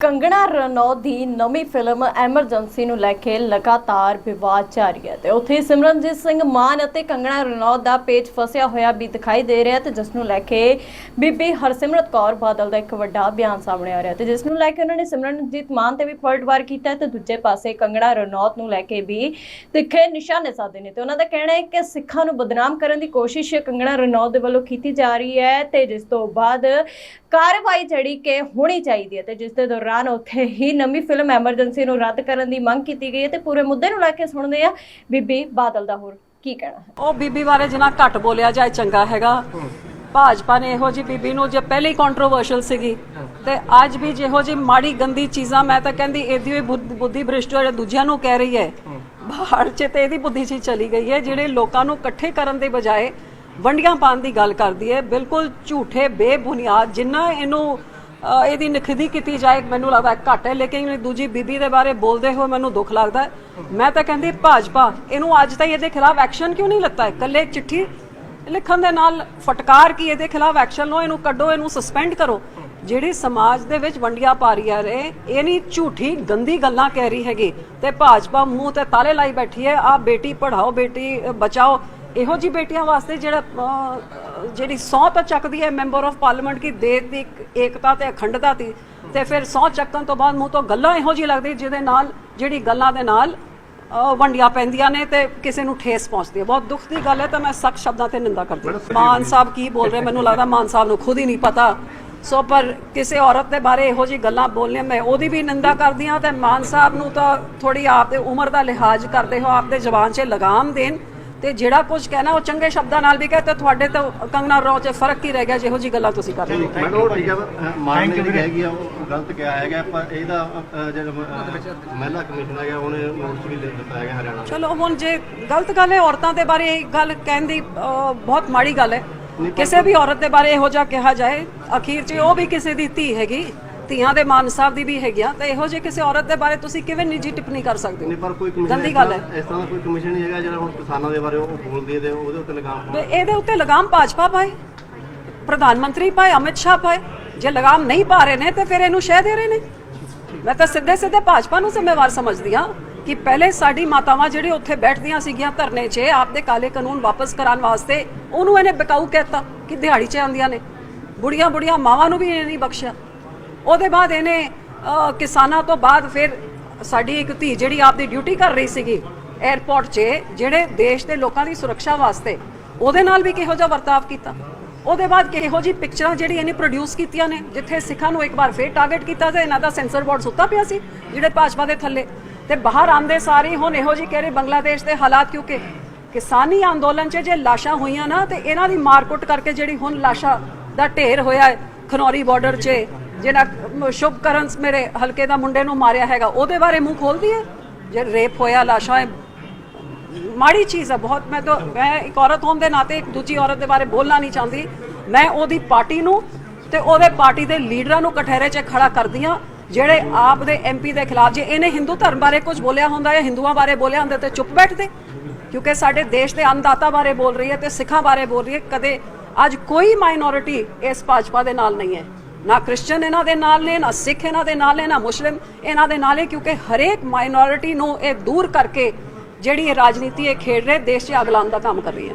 ਕੰਗਣਾ ਰਣੌਤ ਦੀ ਨਵੀਂ film emergency ਨੂੰ ਲੈ ਕੇ ਲਗਾਤਾਰ ਵਿਵਾਦ ਜਾਰੀ ਹੈ ਤੇ ਉੱਥੇ ਸਿਮਰਨਜੀਤ ਸਿੰਘ ਮਾਨ ਅਤੇ ਕੰਗਣਾ ਰਣੌਤ ਦਾ ਪੇਚ ਫਸਿਆ ਹੋਇਆ ਵੀ ਦਿਖਾਈ ਦੇ ਰਿਹਾ ਤੇ ਜਿਸ ਨੂੰ ਲੈ ਕੇ ਬੀਬੀ ਹਰਸਿਮਰਤ ਕੌਰ ਬਾਦਲ ਦਾ ਇੱਕ ਵੱਡਾ ਬਿਆਨ ਸਾਹਮਣੇ ਆ ਰਿਹਾ ਤੇ ਜਿਸ ਨੂੰ ਲੈ ਕੇ ਉਹਨਾਂ ਨੇ ਸਿਮਰਨਜੀਤ ਮਾਨ ਤੇ ਵੀ ਪਲਟਵਾਰ ਕੀਤਾ ਹੈ ਤੇ ਦੂਜੇ ਪਾਸੇ ਕੰਗਣਾ ਰਣੌਤ ਨੂੰ ਲੈ ਕੇ ਵੀ ਤਿੱਖੇ ਨਿਸ਼ਾਨੇ ਸਾਧੇ ਨੇ ਤੇ ਉਹਨਾਂ ਦਾ ਕਹਿਣਾ ਹੈ ਕਿ ਸਿੱਖਾਂ ਨੂੰ ਬਦਨਾਮ ਕਰਨ ਦੀ ਕੋਸ਼ਿਸ਼ ਕੰਗਣਾ ਰਣੌਤ ਦੇ ਵੱਲੋਂ ਕੀਤੀ ਜਾ ਰਹੀ ਹੈ ਤੇ ਜਿਸ ਤੋਂ ਬਾਅਦ ਕਾਰਵਾਈ ਜਿਹੜੀ ਕਿ ਹੋਣੀ ਚਾਹੀਦੀ ਹੈ ਤੇ ਜਿਸ ਦੇ ਦੌਰਾਨ ਉੱਥੇ ਹੀ ਨਵੀਂ ਫਿਲਮ ਐਮਰਜੈਂਸੀ ਨੂੰ ਰੱਦ ਕਰਨ ਦੀ ਮੰਗ ਕੀਤੀ ਗਈ ਹੈ ਤੇ ਪੂਰੇ ਮੁੱਦੇ ਨੂੰ ਲੈ ਕੇ ਸੁਣਦੇ ਆ ਬੀਬੀ ਬਾਦਲ ਦਾ ਹੋਰ ਕੀ ਕਹਿਣਾ ਹੈ। ਉਹ ਬੀਬੀ ਬਾਰੇ ਜਿੰਨਾ ਘੱਟ ਬੋਲਿਆ ਜਾਏ ਚੰਗਾ ਹੈਗਾ। ਭਾਜਪਾ ਨੇ ਇਹੋ ਜੀ ਬੀਬੀ ਨੂੰ ਜੇ ਪਹਿਲੇ ਕੰਟਰੋਵਰਸ਼ਲ ਸੀਗੀ ਤੇ ਅੱਜ ਵੀ ਜਿਹੋ ਜੀ ਮਾੜੀ ਗੰਦੀ ਚੀਜ਼ਾਂ ਮੈਂ ਤਾਂ ਕਹਿੰਦੀ ਇਹਦੀ ਹੋਈ ਬੁੱਧੀ ਭ੍ਰਿਸ਼ਟ ਜਿਹੜੇ ਦੂਜਿਆਂ ਨੂੰ ਕਹਿ ਰਹੀ ਹੈ। ਬਾਹਰ 'ਚ ਤੇ ਇਹਦੀ ਬੁੱਧੀ 'ਚ ਚਲੀ ਗਈ ਹੈ, ਜਿਹੜੇ ਲੋਕਾਂ ਨੂੰ ਇਕੱਠੇ ਕਰਨ ਦੇ ਬਜਾਏ ਵੰਡੀਆਂ ਪਾਉਣ ਦੀ ਗੱਲ ਕਰਦੀ ਹੈ ਬਿਲਕੁਲ ਝੂਠੇ, ਬੇਬੁਨਿਆਦ, ਜਿੰਨਾ ਇਹਨੂੰ ਇਹਦੀ ਨਖਿਦੀ ਕੀਤੀ ਜਾਏ, ਮੈਨੂੰ ਲੱਗਦਾ ਘੱਟ ਹੈ ਲੇਕਿਨ ਦੂਜੀ ਬੀਬੀ ਦੇ ਬਾਰੇ ਬੋਲਦੇ ਹੋਏ ਮੈਨੂੰ ਦੁੱਖ ਲੱਗਦਾ ਮੈਂ ਤਾਂ ਕਹਿੰਦੀ ਭਾਜਪਾ, ਇਹਨੂੰ ਅੱਜ ਤਾਈਂ ਇਹਦੇ ਖਿਲਾਫ ਐਕਸ਼ਨ ਕਿਉਂ ਨਹੀਂ ਲੱਤਾ ਇਕੱਲੇ ਚਿੱਠੀ ਲਿਖਣ ਦੇ ਨਾਲ ਫਟਕਾਰ ਕੀ ਇਹਦੇ ਖਿਲਾਫ ਐਕਸ਼ਨ ਲਓ, ਇਹਨੂੰ ਕੱਢੋ, ਇਹਨੂੰ ਸਸਪੈਂਡ ਕਰੋ। ਜਿਹੜੀ ਸਮਾਜ ਦੇ ਵਿੱਚ ਵੰਡੀਆਂ ਪਾ ਰਹੀ ਹੈ, ਇਹ ਨਹੀਂ ਝੂਠੀ, ਗੰਦੀ ਗੱਲਾਂ ਕਹਿ ਰਹੀ ਹੈਗੀ। ਤੇ ਭਾਜਪਾ ਮੂੰਹ ਤੇ ਤਾਲੇ ਲਾਈ ਬੈਠੀ ਹੈ ਆ ਬੇਟੀ ਪੜਾਓ ਬੇਟੀ ਬਚਾਓ। ਇਹੋ ਜੀ ਬੇਟੀਆਂ ਵਾਸਤੇ ਜਿਹੜਾ ਜਿਹੜੀ ਸਹੁੰ ਤਾਂ ਚੱਕਦੀ ਹੈ ਮੈਂਬਰ ਆਫ ਪਾਰਲੀਮੈਂਟ ਕੀ ਦੇਸ਼ ਦੀ ਇੱਕ ਏਕਤਾ ਤੇ ਅਖੰਡਤਾ ਦੀ ਤੇ ਫਿਰ ਸਹੁੰ ਚੱਕਣ ਤੋਂ ਬਾਅਦ ਮੂੰਹ ਤੋਂ ਗੱਲਾਂ ਇਹੋ ਜੀ ਲੱਗਦੀ ਜਿਹਦੇ ਨਾਲ ਜਿਹੜੀ ਗੱਲਾਂ ਦੇ ਨਾਲ ਵੰਡੀਆਂ ਪੈਂਦੀਆਂ ਨੇ ਤੇ ਕਿਸੇ ਨੂੰ ਠੇਸ ਪਹੁੰਚਦੀ ਹੈ। ਬਹੁਤ ਦੁੱਖ ਦੀ ਗੱਲ ਹੈ ਤਾਂ ਮੈਂ ਸਖਤ ਸ਼ਬਦਾਂ ਤੇ ਨਿੰਦਾ ਕਰਦੀ ਹਾਂ। ਮਾਨ ਸਾਹਿਬ ਕੀ ਬੋਲ ਰਹੇ ਮੈਨੂੰ ਲੱਗਦਾ ਮਾਨ ਸਾਹਿਬ ਨੂੰ ਖੁਦ ਹੀ ਨਹੀਂ ਪਤਾ। ਸੋ ਪਰ ਕਿਸੇ ਔਰਤ ਦੇ ਬਾਰੇ ਇਹੋ ਜੀ ਗੱਲਾਂ ਬੋਲਨੇ ਮੈਂ ਉਹਦੀ ਵੀ ਨਿੰਦਾ ਕਰਦੀ ਹਾਂ ਤੇ ਮਾਨ ਸਾਹਿਬ ਨੂੰ ਤਾਂ ਥੋੜੀ ਆਪ ਦੇ ਉਮਰ ਦਾ ਲਿਹਾਜ਼ ਕਰਦੇ ਹੋ ਆਪ ਦੇ ਜ਼ਬਾਨ 'ਚ ਲਗਾਮ ਦੇਣ। ਤੇ ਜਿਹੜਾ ਕੁਝ ਕਹਿਣਾ ਉਹ ਚੰਗੇ ਸ਼ਬਦਾਂ ਨਾਲ ਵੀ ਕਹੇ ਤੇ ਤੁਹਾਡੇ ਤੋਂ ਕੰਗਨਾ ਰੌ 'ਚ ਫ਼ਰਕ ਕੀ ਰਹਿ ਗਿਆ ਜਿਹੋ ਜੀ ਗੱਲਾਂ ਤੁਸੀਂ ਕਰ ਰਹੇ ਹੋ। ਮੈਨੂੰ ਉਹ ਠੀਕ ਹੈ ਮਾਨ ਨੇ ਹੈਗੀ ਆ ਉਹ ਗਲਤ ਕਿਹਾ ਹੈਗਾ ਪਰ ਇਹਦਾ ਜਿਹੜਾ ਮਹਿਲਾ ਕਮਿਸ਼ਨ ਹੈਗਾ ਉਹਨੇ ਨੋਟਿਸ ਵੀ ਦੇ ਦਿੱਤਾ ਹੈਗਾ ਹਰਿਆਣਾ ਚਲੋ ਹੁਣ ਜੇ ਗਲਤ ਗੱਲ ਹੈ ਔਰਤਾਂ ਦੇ ਬਾਰੇ ਇਹ ਗੱਲ ਕਹਿਣ ਦੀ ਅਹ, ਬਹੁਤ ਮਾੜੀ ਗੱਲ ਹੈ। ਕਿਸੇ ਵੀ ਔਰਤ ਦੇ ਬਾਰੇ ਇਹੋ ਜਿਹਾ ਕਿਹਾ ਜਾਏ ਅਖੀਰ 'ਚ ਉਹ ਵੀ ਕਿਸੇ ਦੀ ਧੀ ਹੈਗੀ। ਧੀਆਂ ਦੇ ਮਾਨ ਸਾਹਿਬ ਦੀ ਵੀ ਹੈਗੀਆਂ ਤਾਂ ਇਹੋ ਜਿਹੇ ਕਿਸੇ ਔਰਤ ਦੇ ਬਾਰੇ ਤੁਸੀਂ ਕਿਵੇਂ ਨਿੱਜੀ ਟਿੱਪਣੀ ਕਰ ਸਕਦੇ ਨਹੀਂ ਹੋ ਪਰ ਕੋਈ ਕਮਿਸ਼ਨ ਗੰਦੀ ਗੱਲ ਹੈ। ਇਸ ਤਰ੍ਹਾਂ ਦਾ ਕੋਈ ਕਮਿਸ਼ਨ ਨਹੀਂ ਹੈਗਾ ਜਿਹੜਾ ਹੁਣ ਕਿਸਾਨਾਂ ਦੇ ਬਾਰੇ ਉਹ ਬੋਲਦੀ ਹੈ ਤੇ ਉਹਦੇ ਉੱਤੇ ਲਗਾਮ ਤੇ ਇਹਦੇ ਉੱਤੇ ਲਗਾਮ ਭਾਜਪਾ ਪਾਏ ਪ੍ਰਧਾਨ ਮੰਤਰੀ ਪਾਏ ਅਮਿਤ ਸ਼ਾਹ ਪਾਏ। ਜੇ ਲਗਾਮ ਨਹੀਂ ਪਾ ਰਹੇ ਨੇ ਤੇ ਫਿਰ ਇਹਨੂੰ ਸ਼ਹਿ ਦੇ ਰਹੇ ਨੇ। ਮੈਂ ਤਾਂ ਸਿੱਧੇ ਸਿੱਧੇ ਭਾਜਪਾ ਨੂੰ ਜ਼ਿੰਮੇਵਾਰ ਸਮਝਦੀ ਹਾਂ ਕਿ ਪਹਿਲੇ ਸਾਡੀ ਮਾਤਾਵਾਂ ਜਿਹੜੇ ਉੱਥੇ ਬੈਠਦੀਆਂ ਸੀਗੀਆਂ ਧਰਨੇ 'ਚ ਆਪਦੇ ਕਾਲੇ ਕਾਨੂੰਨ ਵਾਪਸ ਕਰਾਉਣ ਵਾਸਤੇ ਉਹਨੂੰ ਇਹਨੇ ਬਿਕਾਊ ਕਹਿਤਾ ਕਿ ਦਿਹਾੜੀ 'ਚ ਆਉਂਦੀਆਂ ਨੇ। ਬੁੜੀਆਂ ਬੁੜੀਆਂ ਮਾਵਾਂ ਨੂੰ ਵੀ ਇਹਨੇ ਨਹੀਂ ਬਖਸ਼ਿਆ। ਉਹਦੇ ਬਾਅਦ ਇਹਨੇ ਕਿਸਾਨਾਂ ਤੋਂ ਬਾਅਦ ਫਿਰ ਸਾਡੀ ਇੱਕ ਧੀ ਜਿਹੜੀ ਆਪਦੀ ਡਿਊਟੀ ਕਰ ਰਹੀ ਸੀਗੀ 에ਅਰਪੋਰਟ 'ਚ, ਜਿਹੜੇ ਦੇਸ਼ ਦੇ ਲੋਕਾਂ ਦੀ ਸੁਰੱਖਿਆ ਵਾਸਤੇ ਉਹਦੇ ਨਾਲ ਵੀ ਕਿਹੋ ਜਿਹਾ ਵਰਤਾਵ ਕੀਤਾ। ਉਹਦੇ ਬਾਅਦ ਕਿਹੋ ਜੀ ਪਿਕਚਰਾਂ ਜਿਹੜੀ ਇਹਨੇ ਪ੍ਰੋਡਿਊਸ ਕੀਤੀਆਂ ਨੇ, ਜਿੱਥੇ ਸਿੱਖਾਂ ਨੂੰ ਇੱਕ ਵਾਰ ਫੇਰ ਟਾਰਗੇਟ ਕੀਤਾ ਤੇ ਇਹਨਾਂ ਦਾ ਸੈਂਸਰ ਬੋਰਡ ਸੁੱਤਾ ਪਿਆ ਸੀ, ਜਿਹੜੇ ਭਾਜਪਾ ਦੇ ਥੱਲੇ। ਤੇ ਬਾਹਰ ਆਂਦੇ ਸਾਰੇ ਹੁਣ ਇਹੋ ਜੀ ਕਹਿ ਰਹੇ ਬੰਗਲਾਦੇਸ਼ ਦੇ ਹਾਲਾਤ, ਕਿਉਂਕਿ ਕਿਸਾਨੀ ਅੰਦੋਲਨ 'ਚ ਜੇ ਲਾਸ਼ਾਂ ਹੋਈਆਂ ਨਾ, ਤੇ ਇਹਨਾਂ ਦੀ ਮਾਰਕੁੱਟ ਕਰਕੇ ਜਿਹੜੀ ਹੁਣ ਲਾਸ਼ਾਂ ਦਾ ਢੇਰ ਹੋਇਆ ਹੈ ਖਨੌਰੀ ਬਾਰਡਰ 'ਚ ਜਿਹੜਾ ਅਮ, ਸ਼ੁਭਕਰਨ ਮੇਰੇ ਹਲਕੇ ਦਾ ਮੁੰਡੇ ਨੂੰ ਮਾਰਿਆ ਹੈਗਾ ਉਹਦੇ ਬਾਰੇ ਮੂੰਹ ਖੋਲਦੀ ਹੈ ਜੇ ਰੇਪ ਹੋਇਆ ਲਾਸ਼ਾਂ ਮਾੜੀ ਚੀਜ਼ ਹੈ ਬਹੁਤ। ਮੈਂ ਤਾਂ ਮੈਂ ਇੱਕ ਔਰਤ ਹੋਣ ਦੇ ਨਾਤੇ ਇੱਕ ਦੂਜੀ ਔਰਤ ਦੇ ਬਾਰੇ ਬੋਲਣਾ ਨਹੀਂ ਚਾਹੁੰਦੀ। ਮੈਂ ਉਹਦੀ ਪਾਰਟੀ ਨੂੰ ਤੇ ਉਹਦੇ ਪਾਰਟੀ ਦੇ ਲੀਡਰਾਂ ਨੂੰ ਕਠਹਿਰੇ 'ਚ ਖੜਾ ਕਰਦੀ ਹਾਂ ਜਿਹੜੇ ਆਪ ਦੇ ਐਮਪੀ ਦੇ ਖਿਲਾਫ ਜੇ ਇਹਨੇ ਹਿੰਦੂ ਧਰਮ ਬਾਰੇ ਕੁਝ ਬੋਲਿਆ ਹੁੰਦਾ ਜਾਂ ਹਿੰਦੂਆਂ ਬਾਰੇ ਬੋਲਿਆ ਹੁੰਦਾ ਤੇ ਚੁੱਪ ਬੈਠਦੇ। ਕਿਉਂਕਿ ਸਾਡੇ ਦੇਸ਼ ਦੇ ਅੰਨਦਾਤਾ ਬਾਰੇ ਬੋਲ ਰਹੀ ਹੈ ਤੇ ਸਿੱਖਾਂ ਬਾਰੇ ਬੋਲ ਰਹੀ ਹੈ ਕਦੇ ਅੱਜ ਕੋਈ ਮਾਈਨੋਰਿਟੀ ਇਸ ਭਾਜਪਾ ਦੇ ਨਾਲ ਨਹੀਂ ਹੈ। ਨਾ ਕ੍ਰਿਸਚੀਅਨ ਇਹਨਾਂ ਦੇ ਨਾਲ ਨੇ, ਨਾ ਸਿੱਖ ਇਹਨਾਂ ਦੇ ਨਾਲ ਨੇ, ਨਾ ਮੁਸਲਿਮ ਇਹਨਾਂ ਦੇ ਨਾਲ ਹੈ ਕਿਉਂਕਿ ਹਰੇਕ ਮਾਈਨੋਰਿਟੀ ਨੂੰ ਇਹ ਦੂਰ ਕਰਕੇ ਜਿਹੜੀ ਇਹ ਰਾਜਨੀਤੀ ਇਹ ਖੇਡ ਰਹੇ, ਦੇਸ਼ 'ਚ ਅੱਗ ਲਾਉਣ ਦਾ ਕੰਮ ਕਰ ਰਹੀ ਹੈ।